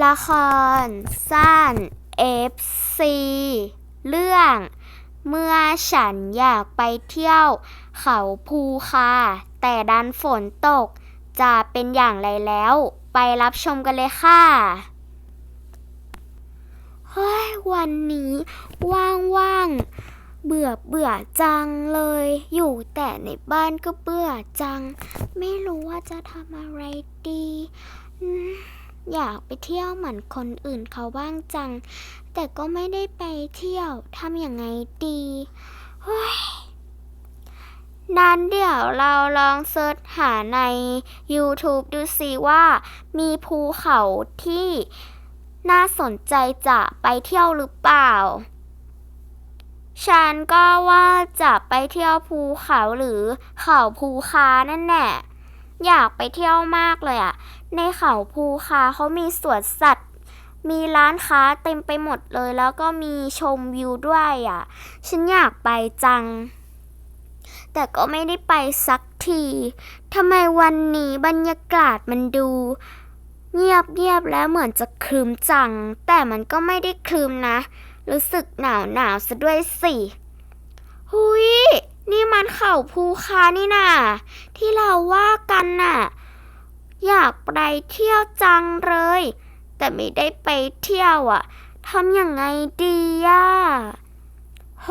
ละคร สั้น FC เรื่อง เมื่อฉันอยากไปเที่ยว เขาภูคา แต่ดันฝนตก จะเป็นอย่างไรแล้ว ไปรับชมกันเลยค่ะเฮ้ยวันนี้ว่างๆ เบื่อเบื่อจังเลย อยู่แต่ในบ้านก็เบื่อจัง ไม่รู้ว่าจะทำอะไรดี อยากไปเที่ยวเหมือนคนอื่นเขาบ้างจัง แต่ก็ไม่ได้ไปเที่ยวทำยังไงดีเฮ้ยนั้นเดี๋ยวเราลองเซิร์ชหาใน YouTube ดูสิว่า มีภูเขาที่น่าสนใจจะไปเที่ยวหรือเปล่า ฉันก็ว่าจะไปเที่ยวภูเขาหรือเขาภูคานั่นแหละ อยากไปเที่ยวมากเลยอะในเขาภูคาเขามีสวนสัตว์ มีร้านค้าเต็มไปหมดเลย แล้วก็มีชมวิวด้วยอะฉันอยากไปจัง แต่ก็ไม่ได้ไปสักทีทำไมวันนี้บรรยากาศมันดู เงียบเงียบแล้วเหมือนจะครึมจัง แต่มันก็ไม่ได้ครึมนะ รู้สึกหนาวหนาวซะด้วยสิ หุย นี่มันเขาภูคานี่นะที่เราว่ากันน่ะ อยากไปเที่ยวจังเลย แต่ไม่ได้ไปเที่ยวอะทำยังไงดีอะโห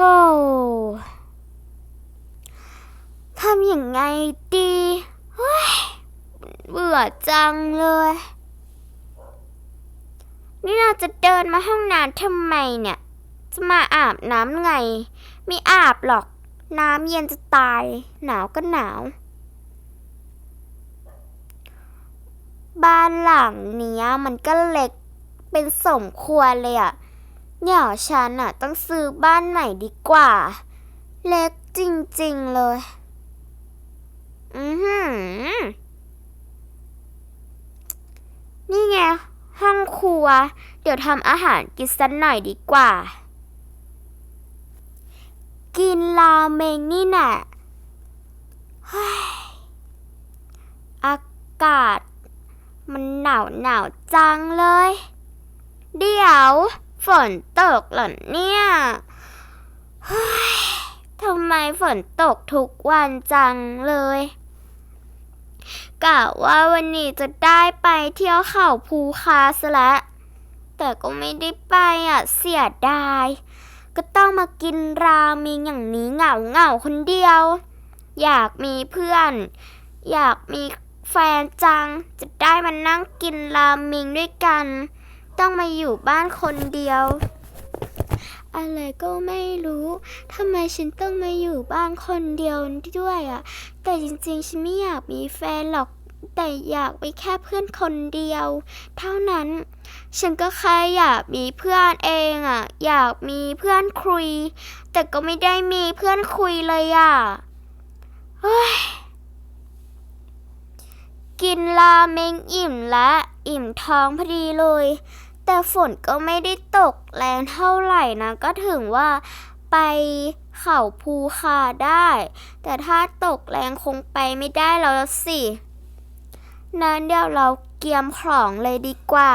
ทำยังไงดีเฮ้ยเบื่อจังเลย นี่เราจะเดินมาห้องน้ำทำไมเนี่ย จะมาอาบน้ำไง ไม่อาบหรอก น้ำเย็นจะตาย หนาวก็หนาว บ้านหลังเนี้ยมันก็เล็กเป็นสมควรเลยอะเดี๋ยวฉันอะต้องซื้อบ้านใหม่ดีกว่า เล็กจริงๆเลย อือหือ นี่ไง ห้องครัว เดี๋ยวทำอาหารกินสักหน่อยดีกว่า กินราเมงนี่น่ะเฮ้อากาศ มันหนาวหนาวจังเลย เดี๋ยวฝนตกเหรอเนี่ยทำไมฝนตกทุกวันจังเลยกะว่าวันนี้จะได้ไปเที่ยวเขาภูคาซะแล้วแต่ก็ไม่ได้ไปอะเสียดาย ก็ต้องมากินราเมงอย่างนี้เหงาเหงาคนเดียว อยากมีเพื่อน อยากมีแฟนจัง จะได้มานั่งกินราเมงด้วยกัน ต้องมาอยู่บ้านคนเดียว อะไรก็ไม่รู้ทำไมฉันต้องมาอยู่บ้านคนเดียวด้วยอะ่ะ แต่จริงๆ ฉันไม่อยากมีแฟนหรอก แต่อยากมีแค่เพื่อนคนเดียว เท่านั้น ฉันก็แค่อยากมีเพื่อนเองอะ่ะ อยากมีเพื่อนคุย แต่ก็ไม่ได้มีเพื่อนคุยเลยอะ่ะเฮ้ยกินราเมงอิ่มและอิ่มท้องพอดีเลย แต่ฝนก็ไม่ได้ตกแรงเท่าไหร่นะ ก็ถึงว่าไปเขาภูคาได้ แต่ถ้าตกแรงคงไปไม่ได้แล้วสิ นั้นเดี๋ยวเราเกียมของเลยดีกว่า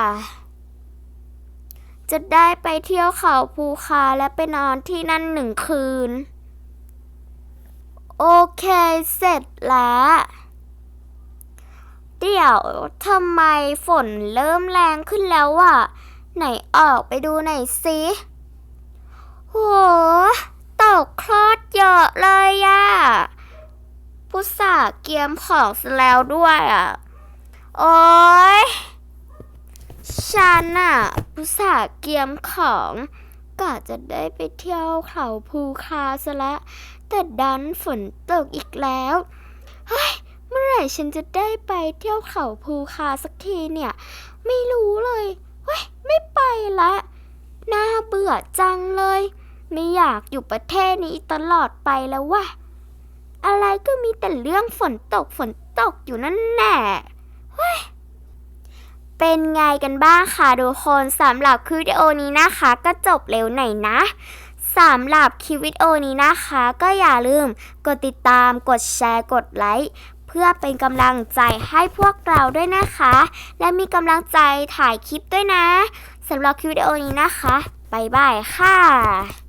จะได้ไปเที่ยวเขาภูคาและไปนอนที่นั่นหนึ่งคืน โอเคเสร็จแล้ว เดี๋ยวทำไมฝนเริ่มแรงขึ้นแล้วอะ ไหนออกไปดูหน่อยสิโหตกคลอดเยอะเลยอะผู้สาเกียมของแล้วด้วยอะ โอ๊ยฉันน่ะผู้สาห์เกียมของกะจะได้ไปเที่ยวเขาภูคาซะล้วแต่ดันฝนตกอีกแล้ว เฮ้ย เมื่อไหร่ฉันจะได้ไปเที่ยวเขาภูคาสักทีเนี่ย ไม่รู้เลย เฮ้ย ไม่ไปละ น่าเบื่อจังเลย ไม่อยากอยู่ประเทศนี้ตลอดไปแล้วว่ะ อะไรก็มีแต่เรื่องฝนตกฝนตกอยู่นั่นแหละ เป็นไงกันบ้างคะทุกคนสำหรับคลิปวิดีโอนี้นะคะ ก็จบเร็วหน่อยนะสำหรับคลิปวิดีโอนี้นะคะ ก็อย่าลืมกดติดตามกดแชร์กดไลค์เพื่อพื่อเป็นกำลังใจให้พวกเราด้วยนะคะ และมีกำลังใจถ่ายคลิปด้วยนะสำหรับคลิปวิดีโอนี้นะคะบ๊ายบายค่ะ